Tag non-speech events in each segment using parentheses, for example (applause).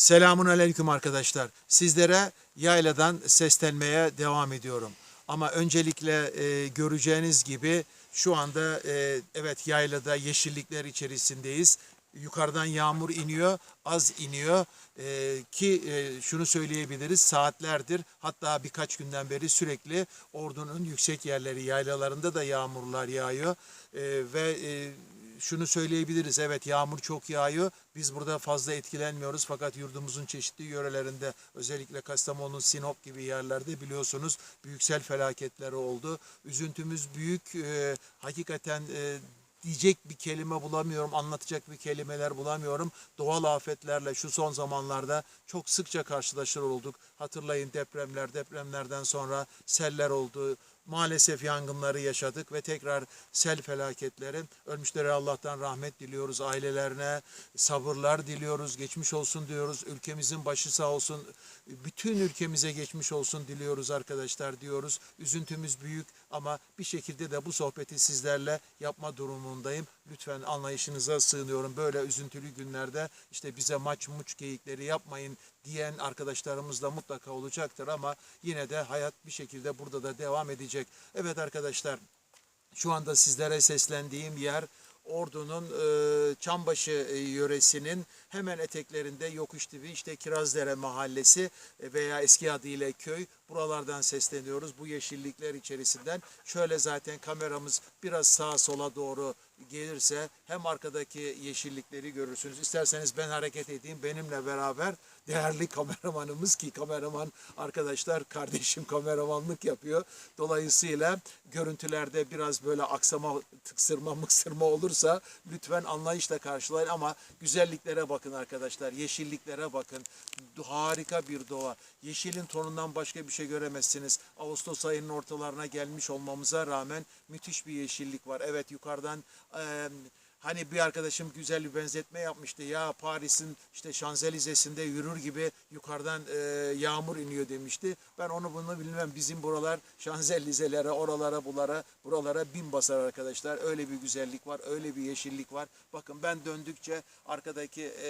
Selamun aleyküm arkadaşlar. Sizlere yayladan seslenmeye devam ediyorum. Ama öncelikle e, göreceğiniz gibi şu anda e, evet yaylada yeşillikler içerisindeyiz. Yukarıdan yağmur iniyor, az iniyor E, ki e, şunu söyleyebiliriz saatlerdir hatta birkaç günden beri sürekli ordunun yüksek yerleri yaylalarında da yağmurlar yağıyor E, ve e, şunu söyleyebiliriz. Evet yağmur çok yağıyor. Biz burada fazla etkilenmiyoruz fakat yurdumuzun çeşitli yörelerinde özellikle Kastamonu, Sinop gibi yerlerde biliyorsunuz büyüksel felaketleri oldu. Üzüntümüz büyük. Ee, hakikaten e, diyecek bir kelime bulamıyorum, anlatacak bir kelimeler bulamıyorum. Doğal afetlerle şu son zamanlarda çok sıkça karşılaşır olduk. Hatırlayın depremler, depremlerden sonra seller oldu, maalesef yangınları yaşadık ve tekrar sel felaketleri. Ölmüşlere Allah'tan rahmet diliyoruz. Ailelerine sabırlar diliyoruz. Geçmiş olsun diyoruz. Ülkemizin başı sağ olsun. Bütün ülkemize geçmiş olsun diliyoruz arkadaşlar diyoruz. Üzüntümüz büyük ama bir şekilde de bu sohbeti sizlerle yapma durumundayım. Lütfen anlayışınıza sığınıyorum. Böyle üzüntülü günlerde işte bize maç muç geyikleri yapmayın diyen arkadaşlarımız da mutlaka olacaktır ama yine de hayat bir şekilde burada da devam edecek. Evet arkadaşlar şu anda sizlere seslendiğim yer Ordu'nun e, Çambaşı e, yöresinin hemen eteklerinde yokuş dibi işte Kirazdere mahallesi e, veya eski adıyla köy. Buralardan sesleniyoruz bu yeşillikler içerisinden. Şöyle zaten kameramız biraz sağa sola doğru gelirse hem arkadaki yeşillikleri görürsünüz. İsterseniz ben hareket edeyim benimle beraber değerli kameramanımız ki kameraman arkadaşlar kardeşim kameramanlık yapıyor. Dolayısıyla görüntülerde biraz böyle aksama, tıksırma, mıksırma olursa lütfen anlayışla karşılayın ama güzelliklere bakın arkadaşlar. Yeşilliklere bakın. Harika bir doğa. Yeşilin tonundan başka bir şey göremezsiniz. Ağustos ayının ortalarına gelmiş olmamıza rağmen müthiş bir yeşillik var. Evet yukarıdan Hani bir arkadaşım güzel bir benzetme yapmıştı. Ya Paris'in işte Şanzelizesi'nde yürür gibi yukarıdan e, yağmur iniyor demişti. Ben onu bunu bilmem. Bizim buralar Şanzelizelere, oralara, bulara, buralara bin basar arkadaşlar. Öyle bir güzellik var, öyle bir yeşillik var. Bakın ben döndükçe arkadaki e,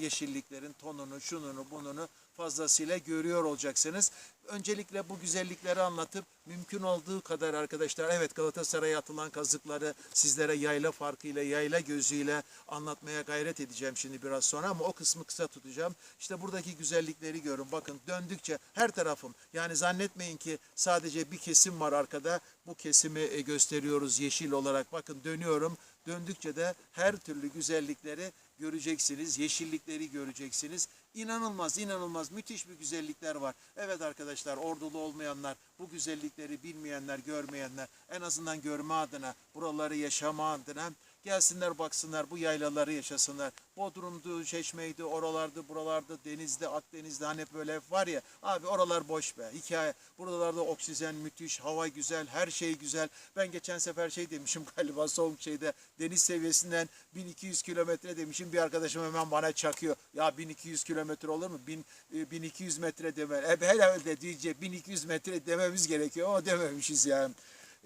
yeşilliklerin tonunu, şununu, bununu fazlasıyla görüyor olacaksınız. Öncelikle bu güzellikleri anlatıp mümkün olduğu kadar arkadaşlar evet Galatasaray'a atılan kazıkları sizlere yayla farkıyla, yayla gözüyle anlatmaya gayret edeceğim şimdi biraz sonra ama o kısmı kısa tutacağım. İşte buradaki güzellikleri görün. Bakın döndükçe her tarafım yani zannetmeyin ki sadece bir kesim var arkada. Bu kesimi e, gösteriyoruz yeşil olarak. Bakın dönüyorum. Döndükçe de her türlü güzellikleri göreceksiniz. Yeşillikleri göreceksiniz. İnanılmaz, inanılmaz müthiş bir güzellikler var. Evet arkadaşlar, ordulu olmayanlar, bu güzellikleri bilmeyenler, görmeyenler en azından görme adına, buraları yaşama adına gelsinler baksınlar, bu yaylaları yaşasınlar. Bodrum'du, Çeşme'ydi, oralardı, buralarda, denizde, Akdeniz'de hani böyle var ya. Abi oralar boş be. Hikaye. Buralarda oksijen müthiş, hava güzel, her şey güzel. Ben geçen sefer şey demişim (laughs) galiba son şeyde deniz seviyesinden 1200 kilometre demişim. Bir arkadaşım hemen bana çakıyor. Ya 1200 kilometre olur mu? 1000, e, 1200 metre deme. E, herhalde diyecek 1200 metre dememiz gerekiyor ama dememişiz yani.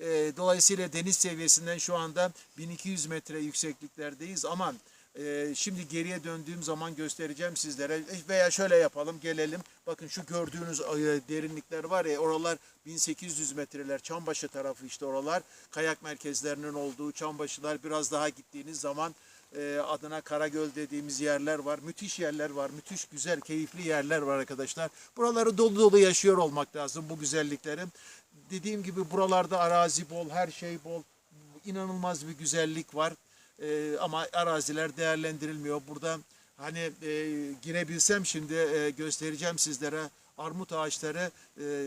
E, dolayısıyla deniz seviyesinden şu anda 1200 metre yüksekliklerdeyiz ama e, şimdi geriye döndüğüm zaman göstereceğim sizlere E, veya şöyle yapalım gelelim bakın şu gördüğünüz e, derinlikler var ya oralar 1800 metreler Çambaşı tarafı işte oralar kayak merkezlerinin olduğu Çambaşılar biraz daha gittiğiniz zaman e, adına Karagöl dediğimiz yerler var. Müthiş yerler var. Müthiş güzel, keyifli yerler var arkadaşlar. Buraları dolu dolu yaşıyor olmak lazım bu güzellikleri. Dediğim gibi buralarda arazi bol, her şey bol. İnanılmaz bir güzellik var. E, ama araziler değerlendirilmiyor. Burada hani e, girebilsem şimdi e, göstereceğim sizlere armut ağaçları e,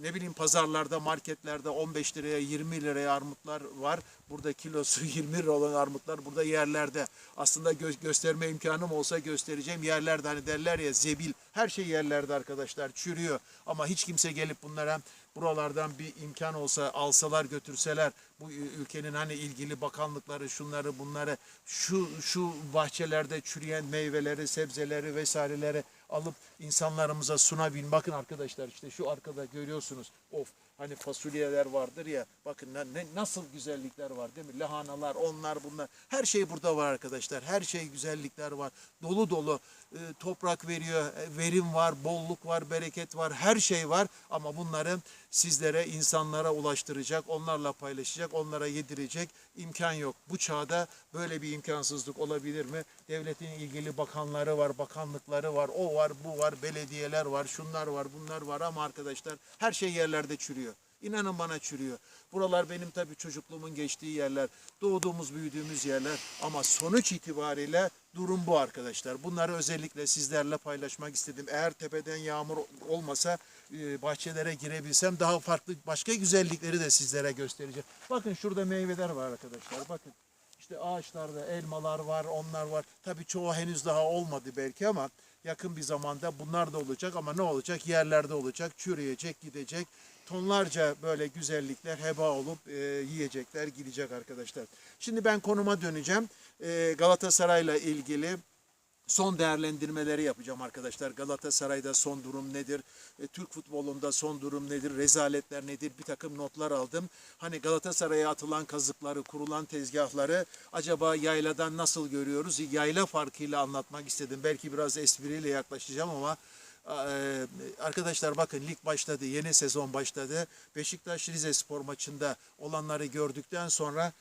ne bileyim pazarlarda, marketlerde 15 liraya 20 liraya armutlar var. Burada kilosu (laughs) 20 lira olan armutlar burada yerlerde. Aslında gö- gösterme imkanım olsa göstereceğim yerlerde hani derler ya zebil her şey yerlerde arkadaşlar çürüyor. Ama hiç kimse gelip bunlara buralardan bir imkan olsa alsalar götürseler bu ülkenin hani ilgili bakanlıkları şunları bunları şu şu bahçelerde çürüyen meyveleri, sebzeleri vesaireleri alıp insanlarımıza sunabilin. Bakın arkadaşlar işte şu arkada görüyorsunuz. Of hani fasulyeler vardır ya. Bakın ne, nasıl güzellikler var değil mi? Lahanalar, onlar bunlar. Her şey burada var arkadaşlar. Her şey güzellikler var. Dolu dolu toprak veriyor. e, Verim var, bolluk var, bereket var. Her şey var ama bunları sizlere, insanlara ulaştıracak, onlarla paylaşacak, onlara yedirecek imkan yok. Bu çağda böyle bir imkansızlık olabilir mi? Devletin ilgili bakanları var, bakanlıkları var, o var, bu var, belediyeler var, şunlar var, bunlar var ama arkadaşlar her şey yerlerde çürüyor. İnanın bana çürüyor. Buralar benim tabii çocukluğumun geçtiği yerler, doğduğumuz, büyüdüğümüz yerler ama sonuç itibariyle durum bu arkadaşlar. Bunları özellikle sizlerle paylaşmak istedim. Eğer tepeden yağmur olmasa e, bahçelere girebilsem daha farklı başka güzellikleri de sizlere göstereceğim. Bakın şurada meyveler var arkadaşlar. Bakın işte ağaçlarda elmalar var, onlar var. Tabii çoğu henüz daha olmadı belki ama yakın bir zamanda bunlar da olacak ama ne olacak? Yerlerde olacak, çürüyecek, gidecek. Tonlarca böyle güzellikler heba olup e, yiyecekler, gidecek arkadaşlar. Şimdi ben konuma döneceğim. E, Galatasaray'la ilgili son değerlendirmeleri yapacağım arkadaşlar. Galatasaray'da son durum nedir? E, Türk futbolunda son durum nedir? Rezaletler nedir? Bir takım notlar aldım. Hani Galatasaray'a atılan kazıkları, kurulan tezgahları acaba yayladan nasıl görüyoruz? Yayla farkıyla anlatmak istedim. Belki biraz espriyle yaklaşacağım ama arkadaşlar bakın lig başladı, yeni sezon başladı. Beşiktaş Rize Spor maçında olanları gördükten sonra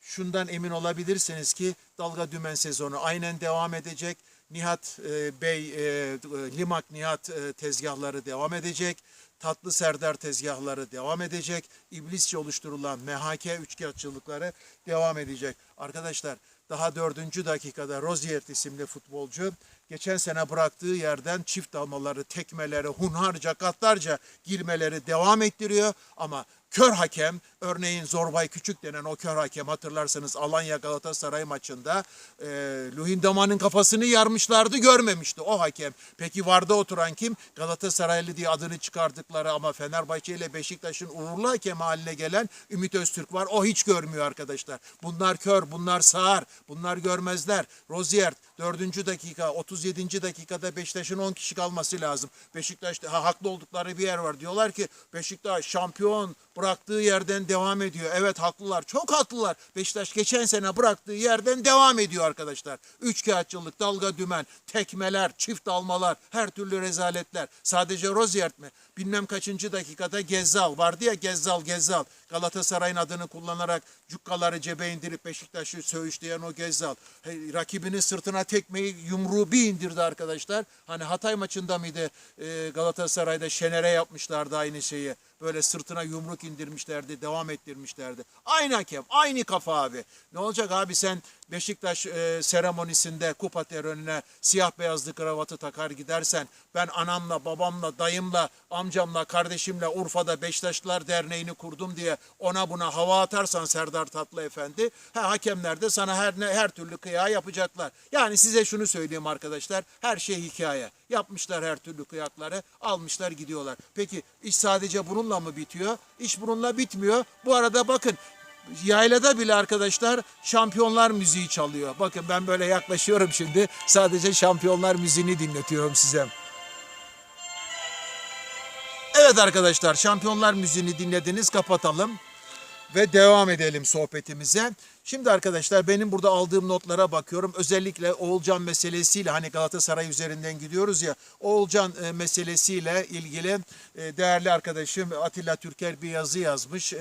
şundan emin olabilirsiniz ki dalga dümen sezonu aynen devam edecek. Nihat e, Bey, e, Limak Nihat e, tezgahları devam edecek. Tatlı Serdar tezgahları devam edecek. İblisçe oluşturulan MHK üçkağıtçılıkları devam edecek. Arkadaşlar daha dördüncü dakikada Rozier isimli futbolcu geçen sene bıraktığı yerden çift almaları, tekmeleri, hunharca, katlarca girmeleri devam ettiriyor. Ama kör hakem, örneğin Zorbay Küçük denen o kör hakem hatırlarsanız Alanya Galatasaray maçında e, Luhindama'nın kafasını yarmışlardı görmemişti o hakem. Peki varda oturan kim? Galatasaraylı diye adını çıkardıkları ama Fenerbahçe ile Beşiktaş'ın uğurlu hakem haline gelen Ümit Öztürk var. O hiç görmüyor arkadaşlar. Bunlar kör, bunlar sağır, bunlar görmezler. Rozier 4. dakika, 37. dakikada Beşiktaş'ın 10 kişi kalması lazım. Beşiktaş'ta ha, haklı oldukları bir yer var. Diyorlar ki Beşiktaş şampiyon bıraktığı yerden devam ediyor. Evet haklılar, çok haklılar. Beşiktaş geçen sene bıraktığı yerden devam ediyor arkadaşlar. Üç kağıtçılık, dalga dümen, tekmeler, çift almalar, her türlü rezaletler. Sadece Rozier mi? Bilmem kaçıncı dakikada Gezzal vardı ya Gezzal Gezzal. Galatasaray'ın adını kullanarak cukkaları cebe indirip Beşiktaş'ı söğüşleyen o Gezzal. Rakibinin sırtına tekmeyi yumruğu bir indirdi arkadaşlar. Hani Hatay maçında mıydı e, Galatasaray'da Şener'e yapmışlardı aynı şeyi. Böyle sırtına yumruk indirmişlerdi, devam ettirmişlerdi. Aynı hakem, aynı kafa abi. Ne olacak abi sen Beşiktaş e, seremonisinde kupa törenine siyah beyazlı kravatı takar gidersen ben anamla, babamla, dayımla, amcamla, kardeşimle Urfa'da Beşiktaşlılar Derneği'ni kurdum diye ona buna hava atarsan Serdar Tatlı Efendi, ha, hakemler de sana her ne her türlü kıyağı yapacaklar. Yani size şunu söyleyeyim arkadaşlar, her şey hikaye. Yapmışlar her türlü kıyakları, almışlar gidiyorlar. Peki iş sadece bununla mı bitiyor? İş bununla bitmiyor. Bu arada bakın yaylada bile arkadaşlar şampiyonlar müziği çalıyor. Bakın ben böyle yaklaşıyorum şimdi. Sadece şampiyonlar müziğini dinletiyorum size. Evet arkadaşlar şampiyonlar müziğini dinlediniz kapatalım ve devam edelim sohbetimize. Şimdi arkadaşlar benim burada aldığım notlara bakıyorum. Özellikle Oğulcan meselesiyle hani Galatasaray üzerinden gidiyoruz ya. Oğulcan e, meselesiyle ilgili e, değerli arkadaşım Atilla Türker bir yazı yazmış.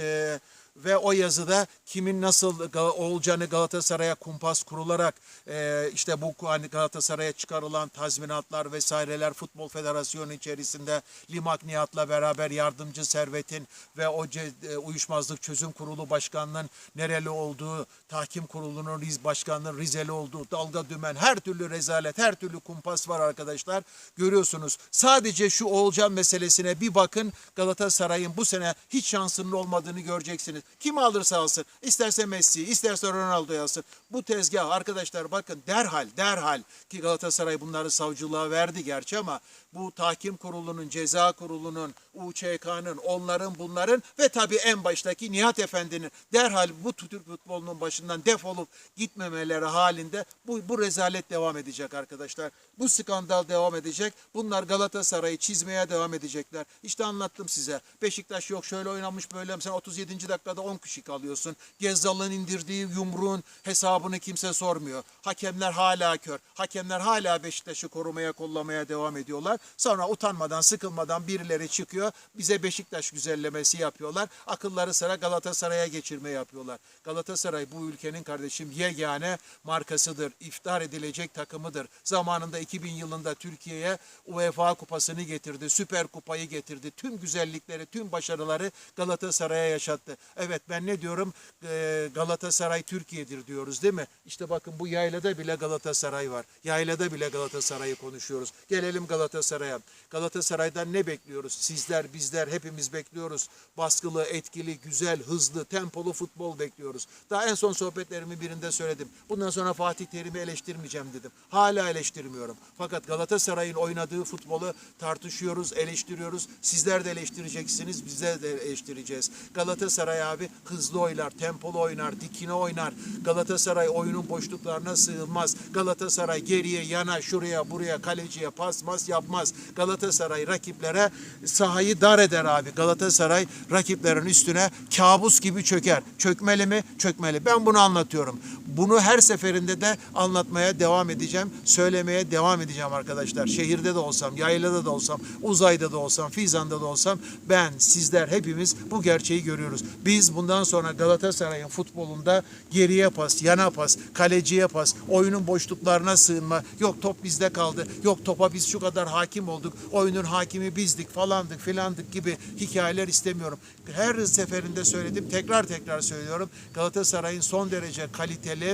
Ve o yazıda kimin nasıl Oğulcan'ı Galatasaray'a kumpas kurularak e, işte bu hani Galatasaray'a çıkarılan tazminatlar vesaireler Futbol Federasyonu içerisinde Limak Nihat'la beraber yardımcı Servet'in ve o e, uyuşmazlık çözüm kurulu başkanının nereli olduğu, tahkim kurulunun Riz başkanının Rizeli olduğu, dalga dümen her türlü rezalet, her türlü kumpas var arkadaşlar. Görüyorsunuz. Sadece şu Oğulcan meselesine bir bakın Galatasaray'ın bu sene hiç şansının olmadığını göreceksiniz. Kim alırsa alsın. İsterse Messi, isterse Ronaldo'yu alsın. Bu tezgah arkadaşlar bakın derhal derhal ki Galatasaray bunları savcılığa verdi gerçi ama bu tahkim kurulunun, ceza kurulunun, UÇK'nın, onların bunların ve tabii en baştaki Nihat Efendi'nin derhal bu Türk futbolunun başından defolup gitmemeleri halinde bu, bu rezalet devam edecek arkadaşlar. Bu skandal devam edecek. Bunlar Galatasaray'ı çizmeye devam edecekler. İşte anlattım size. Beşiktaş yok şöyle oynamış böyle. Sen 37. dakikada 10 kişi kalıyorsun. Gezzal'ın indirdiği yumruğun hesabını kimse sormuyor. Hakemler hala kör. Hakemler hala Beşiktaş'ı korumaya kollamaya devam ediyorlar. Sonra utanmadan sıkılmadan birileri çıkıyor. Bize Beşiktaş güzellemesi yapıyorlar. Akılları sıra Galatasaray'a geçirme yapıyorlar. Galatasaray bu ülkenin kardeşim yegane markasıdır. İftar edilecek takımıdır. Zamanında 2000 yılında Türkiye'ye UEFA kupasını getirdi. Süper kupayı getirdi. Tüm güzellikleri, tüm başarıları Galatasaray'a yaşattı. Evet ben ne diyorum? Ee, Galatasaray Türkiye'dir diyoruz değil mi? İşte bakın bu yaylada bile Galatasaray var. Yaylada bile Galatasaray'ı konuşuyoruz. Gelelim Galatasaray'a. Galatasaray'dan ne bekliyoruz? Sizler, bizler hepimiz bekliyoruz. Baskılı, etkili, güzel, hızlı, tempolu futbol bekliyoruz. Daha en son sohbetlerimin birinde söyledim. Bundan sonra Fatih Terim'i eleştirmeyeceğim dedim. Hala eleştirmiyorum. Fakat Galatasaray'ın oynadığı futbolu tartışıyoruz, eleştiriyoruz. Sizler de eleştireceksiniz, bizler de eleştireceğiz. Galatasaray abi hızlı oynar, tempolu oynar, dikine oynar. Galatasaray oyunun boşluklarına sığılmaz. Galatasaray geriye, yana, şuraya, buraya, kaleciye pas mas yapmaz. Galatasaray rakiplere sahayı dar eder abi. Galatasaray rakiplerin üstüne kabus gibi çöker. Çökmeli mi? Çökmeli. Ben bunu anlatıyorum. Bunu her seferinde de anlatmaya devam edeceğim. Söylemeye devam edeceğim arkadaşlar. Şehirde de olsam, yaylada da olsam, uzayda da olsam, Fizan'da da olsam ben, sizler hepimiz bu gerçeği görüyoruz. Biz bundan sonra Galatasaray'ın futbolunda geriye pas, yana pas, kaleciye pas, oyunun boşluklarına sığınma, yok top bizde kaldı, yok topa biz şu kadar hakim olduk, oyunun hakimi bizdik falandık filandık gibi hikayeler istemiyorum. Her seferinde söyledim, tekrar tekrar söylüyorum. Galatasaray'ın son derece kaliteli,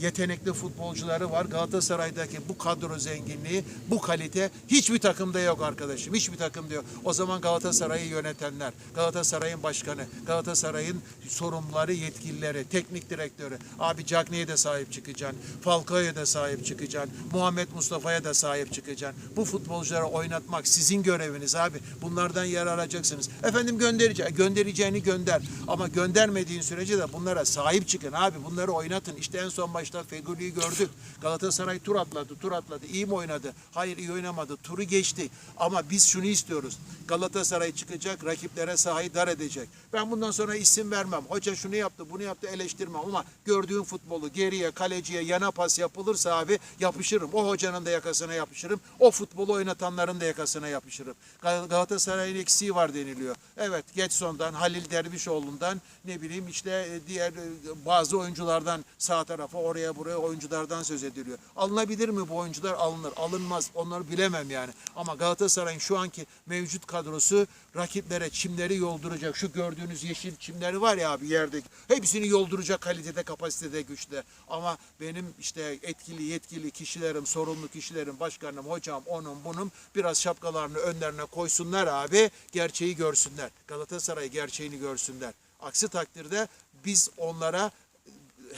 yetenekli futbolcuları var. Galatasaray'daki bu kadro zenginliği, bu kalite hiçbir takımda yok arkadaşım. Hiçbir takımda yok. O zaman Galatasaray'ı yönetenler, Galatasaray'ın başkanı, Galatasaray'ın sorumluları, yetkilileri, teknik direktörü. Abi Cagney'e de sahip çıkacaksın. Falcao'ya da sahip çıkacaksın. Muhammed Mustafa'ya da sahip çıkacaksın. Bu futbolcuları oynatmak sizin göreviniz abi. Bunlardan yer alacaksınız. Efendim göndereceği, göndereceğini gönder. Ama göndermediğin sürece de bunlara sahip çıkın abi. Bunları oynatın. İşte en son maçta Fegüli'yi gördük. Galatasaray tur atladı, tur atladı. İyi mi oynadı? Hayır iyi oynamadı. Turu geçti. Ama biz şunu istiyoruz. Galatasaray çıkacak, rakiplere sahayı dar edecek. Ben bundan sonra isim vermem. Hoca şunu yaptı, bunu yaptı eleştirmem ama gördüğüm futbolu geriye, kaleciye, yana pas yapılırsa abi yapışırım. O hocanın da yakasına yapışırım. O futbolu oynatanların da yakasına yapışırım. Gal- Galatasaray'ın eksiği var deniliyor. Evet, Getson'dan, Halil Dervişoğlu'ndan ne bileyim işte e, diğer e, bazı oyunculardan sağ tarafa oraya buraya oyunculardan söz ediliyor. Alınabilir mi bu oyuncular? Alınır. Alınmaz. Onları bilemem yani. Ama Galatasaray'ın şu anki mevcut kadrosu rakiplere çimleri yolduracak. Şu gördüğünüz yeşil çimleri var ya abi yerdeki. Hepsini yolduracak kalitede, kapasitede, güçte. Ama benim işte etkili, yetkili kişilerim, sorumlu kişilerim, başkanım, hocam, onun bunun biraz şapkalarını önlerine koysunlar abi. Gerçeği görsünler. Galatasaray gerçeğini görsünler. Aksi takdirde biz onlara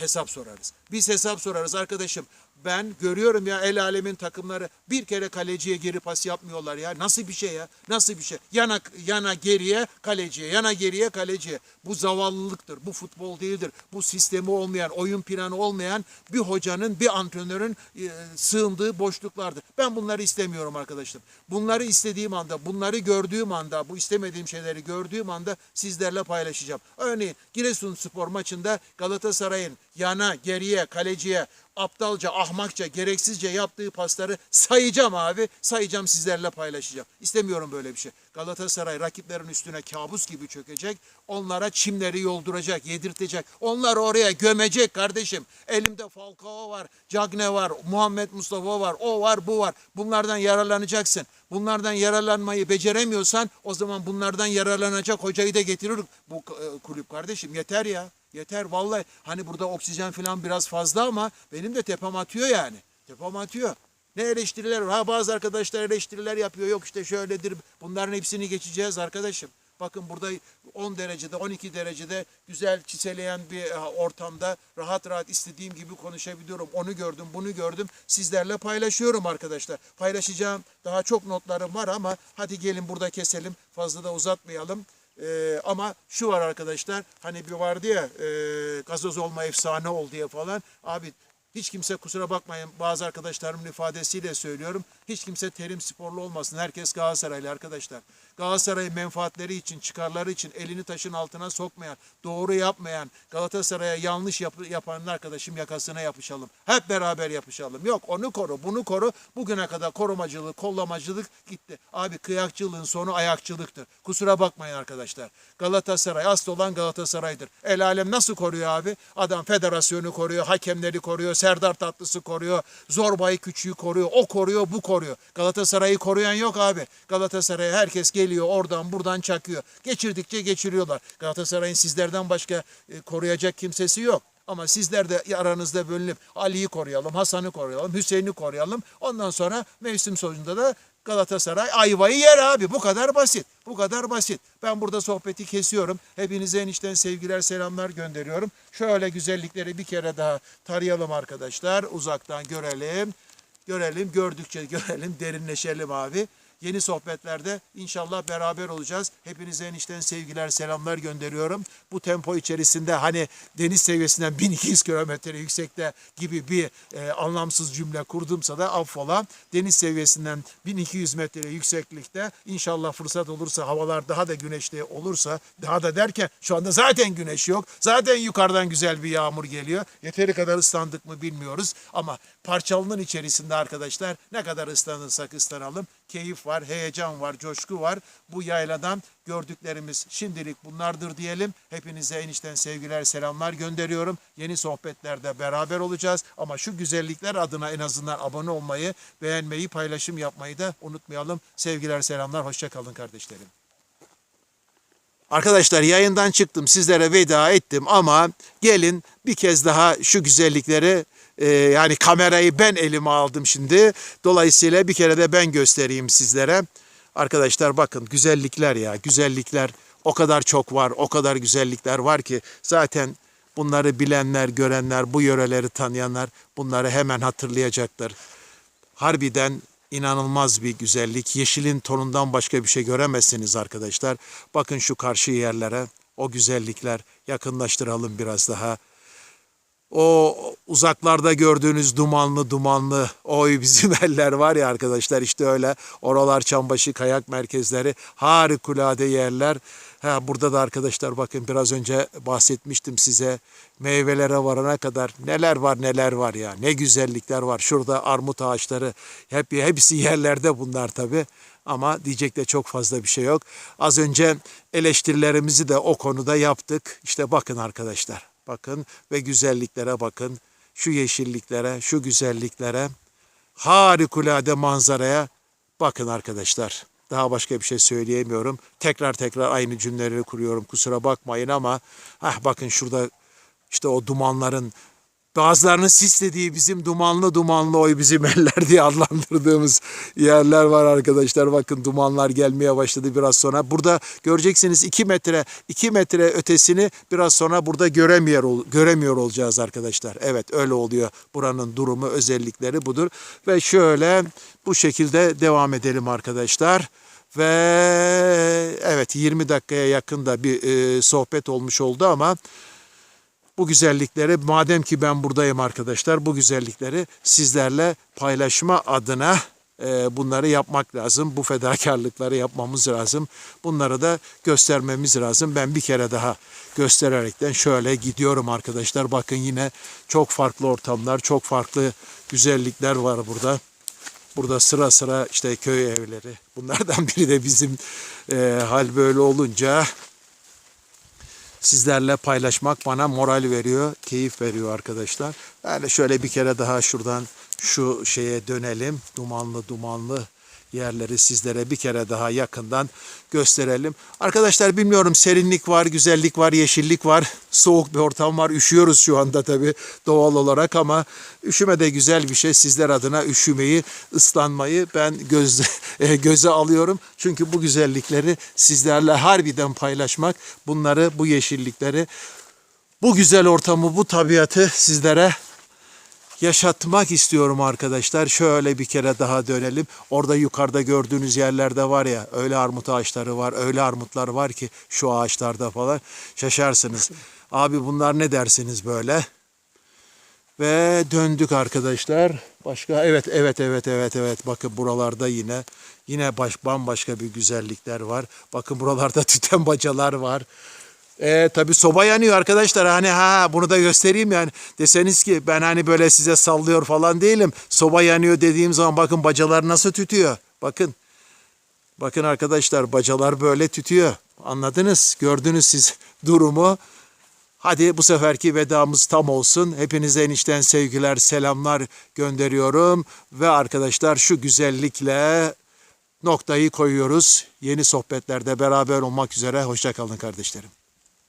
hesap sorarız. Biz hesap sorarız arkadaşım. Ben görüyorum ya el alemin takımları bir kere kaleciye geri pas yapmıyorlar ya. Nasıl bir şey ya? Nasıl bir şey? Yana yana geriye kaleciye, yana geriye kaleciye. Bu zavallılıktır. Bu futbol değildir. Bu sistemi olmayan, oyun planı olmayan bir hocanın, bir antrenörün e, sığındığı boşluklardır. Ben bunları istemiyorum arkadaşlar. Bunları istediğim anda, bunları gördüğüm anda, bu istemediğim şeyleri gördüğüm anda sizlerle paylaşacağım. Örneğin Giresunspor maçında Galatasaray'ın yana, geriye, kaleciye aptalca, ahmakça, gereksizce yaptığı pasları sayacağım abi. Sayacağım sizlerle paylaşacağım. İstemiyorum böyle bir şey. Galatasaray rakiplerin üstüne kabus gibi çökecek. Onlara çimleri yolduracak, yedirtecek. Onları oraya gömecek kardeşim. Elimde Falcao var, Cagne var, Muhammed Mustafa var, o var, bu var. Bunlardan yararlanacaksın. Bunlardan yararlanmayı beceremiyorsan o zaman bunlardan yararlanacak hocayı da getirir bu e, kulüp kardeşim. Yeter ya. Yeter vallahi hani burada oksijen falan biraz fazla ama benim de tepem atıyor yani. Tepem atıyor. Ne eleştiriler var? Ha bazı arkadaşlar eleştiriler yapıyor. Yok işte şöyledir. Bunların hepsini geçeceğiz arkadaşım. Bakın burada 10 derecede 12 derecede güzel çiseleyen bir e, ortamda rahat rahat istediğim gibi konuşabiliyorum. Onu gördüm bunu gördüm sizlerle paylaşıyorum arkadaşlar. Paylaşacağım daha çok notlarım var ama hadi gelin burada keselim fazla da uzatmayalım. Ee, ama şu var arkadaşlar hani bir vardı ya e, gazoz olma efsane ol diye falan. Abi hiç kimse kusura bakmayın bazı arkadaşlarımın ifadesiyle söylüyorum. Hiç kimse terim sporlu olmasın. Herkes Galatasaraylı arkadaşlar. Galatasaray'ın menfaatleri için, çıkarları için elini taşın altına sokmayan, doğru yapmayan, Galatasaray'a yanlış yap yapan arkadaşım yakasına yapışalım. Hep beraber yapışalım. Yok onu koru, bunu koru. Bugüne kadar korumacılık, kollamacılık gitti. Abi kıyakçılığın sonu ayakçılıktır. Kusura bakmayın arkadaşlar. Galatasaray asıl olan Galatasaray'dır. El alem nasıl koruyor abi? Adam federasyonu koruyor, hakemleri koruyor, Serdar Tatlısı koruyor, Zorbayı Küçüğü koruyor, o koruyor, bu koruyor. Galatasaray'ı koruyan yok abi. Galatasaray'a herkes geliyor oradan buradan çakıyor. Geçirdikçe geçiriyorlar. Galatasaray'ın sizlerden başka e, koruyacak kimsesi yok. Ama sizler de aranızda bölünüp Ali'yi koruyalım, Hasan'ı koruyalım, Hüseyin'i koruyalım. Ondan sonra mevsim sonunda da Galatasaray ayvayı yer abi. Bu kadar basit. Bu kadar basit. Ben burada sohbeti kesiyorum. Hepinize enişten sevgiler, selamlar gönderiyorum. Şöyle güzellikleri bir kere daha tarayalım arkadaşlar. Uzaktan görelim. Görelim, gördükçe görelim, derinleşelim abi. Yeni sohbetlerde inşallah beraber olacağız. Hepinize enişten sevgiler, selamlar gönderiyorum. Bu tempo içerisinde hani deniz seviyesinden (laughs) 1200 kilometre yüksekte gibi bir e, anlamsız cümle kurdumsa da affola. Deniz seviyesinden 1200 metre yükseklikte inşallah fırsat olursa havalar daha da güneşli olursa daha da derken şu anda zaten güneş yok. Zaten yukarıdan güzel bir yağmur geliyor. Yeteri kadar ıslandık mı bilmiyoruz ama parçalının içerisinde arkadaşlar ne kadar ıslanırsak ıslanalım keyif var, heyecan var, coşku var. Bu yayladan gördüklerimiz şimdilik bunlardır diyelim. Hepinize enişten sevgiler, selamlar gönderiyorum. Yeni sohbetlerde beraber olacağız. Ama şu güzellikler adına en azından abone olmayı, beğenmeyi, paylaşım yapmayı da unutmayalım. Sevgiler, selamlar, hoşça kalın kardeşlerim. Arkadaşlar yayından çıktım sizlere veda ettim ama gelin bir kez daha şu güzellikleri e, yani kamerayı ben elime aldım şimdi. Dolayısıyla bir kere de ben göstereyim sizlere. Arkadaşlar bakın güzellikler ya güzellikler o kadar çok var o kadar güzellikler var ki zaten bunları bilenler görenler bu yöreleri tanıyanlar bunları hemen hatırlayacaktır. Harbiden inanılmaz bir güzellik. Yeşilin tonundan başka bir şey göremezsiniz arkadaşlar. Bakın şu karşı yerlere o güzellikler yakınlaştıralım biraz daha. O uzaklarda gördüğünüz dumanlı dumanlı oy bizim (laughs) eller var ya arkadaşlar işte öyle. Oralar Çambaşı kayak merkezleri harikulade yerler. Ha, burada da arkadaşlar bakın biraz önce bahsetmiştim size meyvelere varana kadar neler var neler var ya ne güzellikler var. Şurada armut ağaçları hep hepsi (laughs) yerlerde bunlar tabi ama diyecek de çok fazla bir şey yok. Az önce eleştirilerimizi de o konuda yaptık. İşte bakın arkadaşlar bakın ve güzelliklere bakın. Şu yeşilliklere, şu güzelliklere, harikulade manzaraya bakın arkadaşlar. Daha başka bir şey söyleyemiyorum. Tekrar tekrar aynı cümleleri kuruyorum. Kusura bakmayın ama ah bakın şurada işte o dumanların bazılarının sis dediği bizim dumanlı dumanlı oy bizim (laughs) eller diye adlandırdığımız yerler var arkadaşlar. Bakın dumanlar gelmeye başladı biraz sonra. Burada göreceksiniz 2 metre 2 metre ötesini biraz sonra burada göremiyor göremiyor olacağız arkadaşlar. Evet öyle oluyor. Buranın durumu özellikleri budur. Ve şöyle bu şekilde devam edelim arkadaşlar. Ve evet 20 dakikaya yakın da bir e, sohbet olmuş oldu ama bu güzellikleri madem ki ben buradayım arkadaşlar bu güzellikleri sizlerle paylaşma adına e, bunları yapmak lazım. Bu fedakarlıkları yapmamız lazım. Bunları da göstermemiz lazım. Ben bir kere daha göstererekten şöyle gidiyorum arkadaşlar. Bakın yine çok farklı ortamlar, çok farklı güzellikler var burada. Burada sıra sıra işte köy evleri. Bunlardan (laughs) biri de bizim e, hal böyle olunca sizlerle paylaşmak bana moral veriyor, keyif veriyor arkadaşlar. Yani şöyle bir kere daha şuradan şu şeye dönelim. Dumanlı dumanlı yerleri sizlere bir kere daha yakından gösterelim. Arkadaşlar bilmiyorum serinlik var, güzellik var, yeşillik var, soğuk bir ortam var. Üşüyoruz şu anda tabii doğal olarak ama üşüme de güzel bir şey. Sizler adına üşümeyi, ıslanmayı ben göz, (laughs) e, göze alıyorum. Çünkü bu güzellikleri sizlerle harbiden paylaşmak, bunları, bu yeşillikleri, bu güzel ortamı, bu tabiatı sizlere yaşatmak istiyorum arkadaşlar. Şöyle bir kere daha dönelim. Orada yukarıda gördüğünüz yerlerde var ya öyle armut ağaçları var. Öyle armutlar var ki şu ağaçlarda falan şaşarsınız. Abi bunlar ne dersiniz böyle? Ve döndük arkadaşlar. Başka evet evet evet evet evet bakın buralarda yine yine baş, bambaşka bir güzellikler var. Bakın buralarda (laughs) tüten bacalar var. E, tabii soba yanıyor arkadaşlar. Hani ha bunu da göstereyim yani. Deseniz ki ben hani böyle size sallıyor falan değilim. Soba yanıyor dediğim zaman bakın bacalar nasıl tütüyor. Bakın. Bakın arkadaşlar bacalar böyle tütüyor. Anladınız? Gördünüz siz (laughs) durumu. Hadi bu seferki vedamız tam olsun. Hepinize enişten sevgiler, selamlar gönderiyorum. Ve arkadaşlar şu güzellikle noktayı koyuyoruz. Yeni sohbetlerde beraber olmak üzere. Hoşçakalın kardeşlerim.